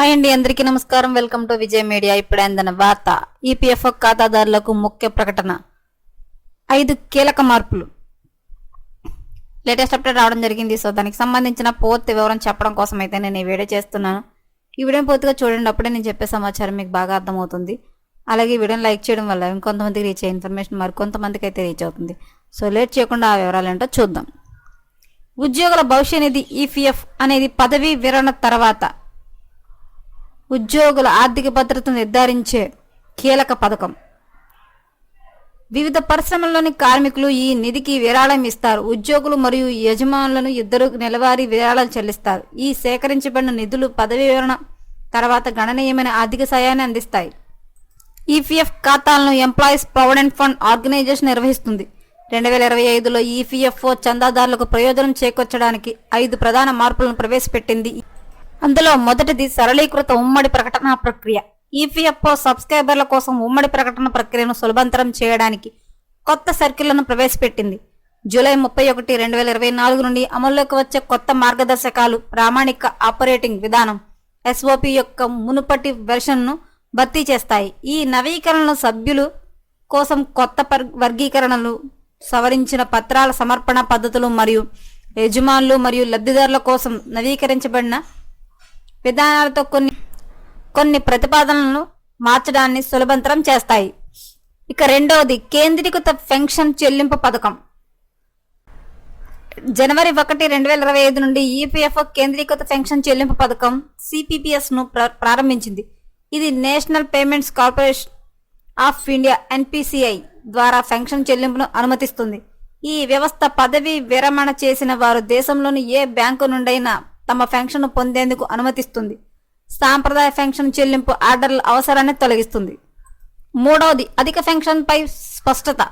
Hi అండి అందరికీ నమస్కారం. వెల్కమ్ టు విజయ్ మీడియా ఇప్పుడు అందిన వార్త. ఈపీఎఫ్ఓ ఖాతాదారులకు ముఖ్య ప్రకటన. ఐదు కీలక మార్పులు. లేటెస్ట్ అప్డేట్ రావడం జరిగింది. సో దానికి సంబంధించిన పూర్తి వివరం చెప్పడం కోసం అయితే నేను ఈ వీడియో చేస్తున్నాను. ఈ వీడియో పూర్తిగా చూడండి. అప్పుడే నేను చెప్పే సమాచారం మీకు బాగా అర్థమవుతుంది. అలాగే ఈ వీడియోని లైక్ చేయడం వల్ల ఇంకొంతమందికి రీచ్ అయ్యే ఇన్ఫర్మేషన్ మరి కొంతమందికి అయితే రీచ్ అవుతుంది. సో లేట్ చేయకుండా ఆ వివరాలు ఏంటో చూద్దాం. ఉద్యోగుల భవిష్య నిధి ఈపీఎఫ్ అనేది పదవీ విరమణ తర్వాత ఉద్యోగుల ఆర్థిక భద్రతను నిర్ధారించే కీలక పథకం. వివిధ పరిశ్రమల్లోని కార్మికులు ఈ నిధికి విరాళం ఇస్తారు. ఉద్యోగులు మరియు యజమానులను ఇద్దరు నెలవారీ విరాళాలు చెల్లిస్తారు. ఈ సేకరించబడిన నిధులు పదవీ వివరణ తర్వాత గణనీయమైన ఆర్థిక సాయాన్ని అందిస్తాయి. ఈపీఎఫ్ ఖాతాలను ఎంప్లాయీస్ ప్రావిడెంట్ ఫండ్ ఆర్గనైజేషన్ నిర్వహిస్తుంది. రెండు వేల ఇరవై ఐదులో ఈపీఎఫ్ఓ చందాదారులకు ప్రయోజనం చేకూర్చడానికి ఐదు ప్రధాన మార్పులను ప్రవేశపెట్టింది అందులో మొదటిది సరళీకృత ఉమ్మడి ప్రకటన ప్రక్రియ. ఈపీఎఫ్ఓ సబ్స్క్రైబర్ల కోసం ఉమ్మడి ప్రకటన ప్రక్రియను సులభంతరం చేయడానికి కొత్త సర్కిళ్ళను ప్రవేశపెట్టింది. జూలై ముప్పై ఒకటి రెండు వేల ఇరవై నాలుగు నుండి అమల్లోకి వచ్చే కొత్త మార్గదర్శకాలు ప్రామాణిక ఆపరేటింగ్ విధానం ఎస్ఓపి యొక్క మునుపటి వెర్షన్ను భర్తీ చేస్తాయి. ఈ నవీకరణలు సభ్యులు కోసం కొత్త పర్- వర్గీకరణలు సవరించిన పత్రాల సమర్పణ పద్ధతులు మరియు యజమానులు మరియు లబ్ధిదారుల కోసం నవీకరించబడిన విధానాలతో కొన్ని కొన్ని ప్రతిపాదనలను మార్చడాన్ని సులభంతరం చేస్తాయి. ఇక రెండవది కేంద్రీకృత పెన్షన్ చెల్లింపు పథకం. జనవరి ఒకటి రెండు వేల ఇరవై ఐదు నుండి ఈపీఎఫ్ఓ కేంద్రీకృత పెన్షన్ చెల్లింపు పథకం సిపిపిఎస్ను ప్ర- ప్రారంభించింది. ఇది national payments corporation of India NPCI ద్వారా పెన్షన్ చెల్లింపును అనుమతిస్తుంది. ఈ వ్యవస్థ పదవి విరమణ చేసిన వారు దేశంలోని ఏ బ్యాంకు నుండైనా తమ పెన్షన్ పొందేందుకు అనుమతిస్తుంది. సాంప్రదాయ పెన్షన్ చెల్లింపు ఆర్డర్ల అవసరాన్ని తొలగిస్తుంది. మూడవది అధిక పెన్షన్పై స్పష్టత.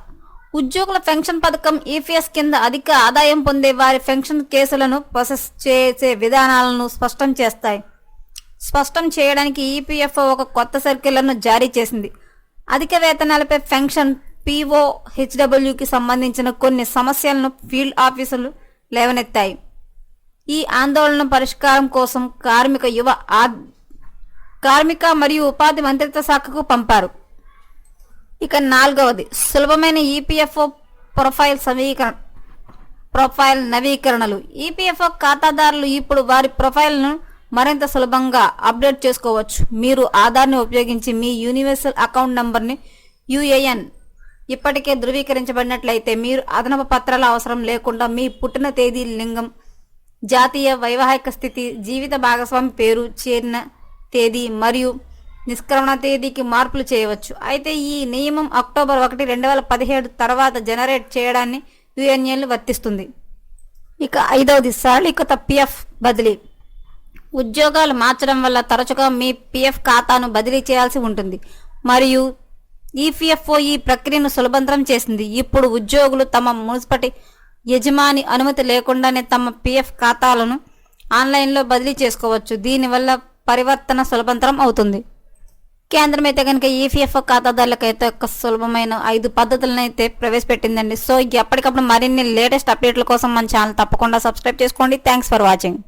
ఉద్యోగుల పెన్షన్ పథకం ఈపీఎస్ కింద అధిక ఆదాయం పొందే వారి పెన్షన్ కేసులను ప్రాసెస్ చేసే విధానాలను స్పష్టం చేస్తాయి. స్పష్టం చేయడానికి ఈపీఎఫ్ఓ ఒక కొత్త సర్కిళ్ళను జారీ చేసింది. అధిక వేతనాలపై పెన్షన్ పీఓ హెచ్డబ్ల్యూకి సంబంధించిన కొన్ని సమస్యలను ఫీల్డ్ ఆఫీసులు లేవనెత్తాయి. ఈ ఆందోళన పరిష్కారం కోసం కార్మిక యువ కార్మిక మరియు ఉపాధి మంత్రిత్వ శాఖకు పంపారు. ఇక నాలుగవది సులభమైన ఈపీఎఫ్ఓ ప్రొఫైల్ సమీకరణ ప్రొఫైల్ నవీకరణలు. ఈపీఎఫ్ఓ ఖాతాదారులు ఇప్పుడు వారి ప్రొఫైల్ను మరింత సులభంగా అప్డేట్ చేసుకోవచ్చు. మీరు ఆధార్ని ఉపయోగించి మీ యూనివర్సల్ అకౌంట్ నంబర్ని యుఏఎన్ ఇప్పటికే ధృవీకరించబడినట్లయితే మీరు అదనపు పత్రాల అవసరం లేకుండా మీ పుట్టిన తేదీ లింగం జాతీయ వైవాహిక స్థితి జీవిత భాగస్వామి పేరు చేరిన తేదీ మరియు నిష్క్రమణ తేదీకి మార్పులు చేయవచ్చు. అయితే ఈ నియమం అక్టోబర్ ఒకటి రెండు వేల పదిహేడు తర్వాత జనరేట్ చేయడాన్ని యుఎన్ఎల్ వర్తిస్తుంది. ఇక ఐదవది సరళీకృత పిఎఫ్ బదిలీ. ఉద్యోగాలు మార్చడం వల్ల తరచుగా మీ పిఎఫ్ ఖాతాను బదిలీ చేయాల్సి ఉంటుంది. మరియు ఈపీఎఫ్ఓ ఈ ప్రక్రియను సులభంతరం చేసింది. ఇప్పుడు ఉద్యోగులు తమ మున్సిపటి యజమాని అనుమతి లేకుండానే తమ పిఎఫ్ ఖాతాలను ఆన్లైన్లో బదిలీ చేసుకోవచ్చు. దీనివల్ల పరివర్తన సులభంతరం అవుతుంది. కేంద్రం అయితే కనుక ఈపీఎఫ్ఓ ఖాతాదారులకైతే ఒక సులభమైన ఐదు పద్ధతులను అయితే ప్రవేశపెట్టిందండి. సో ఎప్పటికప్పుడు మరిన్ని లేటెస్ట్ అప్డేట్ల కోసం మన ఛానల్ తప్పకుండా సబ్స్క్రైబ్ చేసుకోండి. Thanks for watching.